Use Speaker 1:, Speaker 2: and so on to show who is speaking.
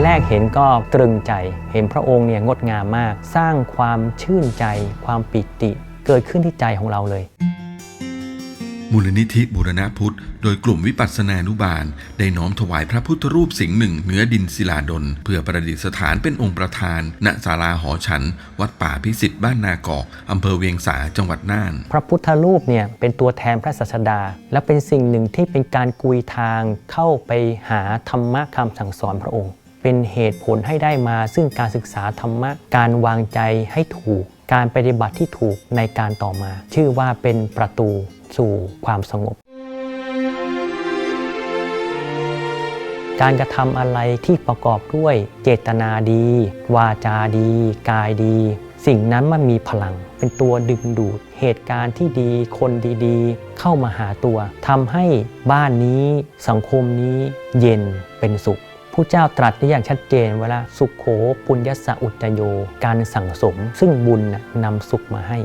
Speaker 1: แรกเห็นก็ตรึงใจ เห็นพระองค์เนี่ยงดงามมาก สร้างความชื่นใจ ความปิติ เกิดขึ้นที่ใจของเราเลย
Speaker 2: มูลนิธิบูรณะพุทธ โดยกลุ่มวิปัสสนานุบาล ได้น้อมถวายพระพุทธรูปสิงห์หนึ่งเหนือดินศิลาดล เพื่อประดิษฐานเป็นองค์ประธาน ณศาลาหอฉัน วัดป่าพิสิทธิ์บ้านนากอกอำเภอเวียงสาจังหวัดน่าน
Speaker 1: พระพุทธรูปเนี่ยเป็นตัวแทนพระศาสดา และเป็นสิ่งหนึ่งที่เป็นการกุยทางเข้าไปหาธรรมะคำสั่งสอนพระองค์ เป็นเหตุผลให้ได้มา ซึ่งการศึกษาธรรมะ การวางใจให้ถูก การปฏิบัติที่ถูกในการต่อมา ชื่อว่าเป็นประตูสู่ความสงบ การกระทำอะไรที่ประกอบด้วยเจตนาดี วาจาดี กายดี สิ่งนั้นมันมีพลัง เป็นตัวดึงดูดเหตุการณ์ที่ดีคนดีๆ เข้ามาหาตัวทำให้บ้านนี้ สังคมนี้เย็นเป็นสุข ผู้เจ้าตรัสได้อย่างชัดเจนเวลาสุขโขปุญญสสะอุจโยการสั่งสม ซึ่งบุญน่ะนำสุขมาให้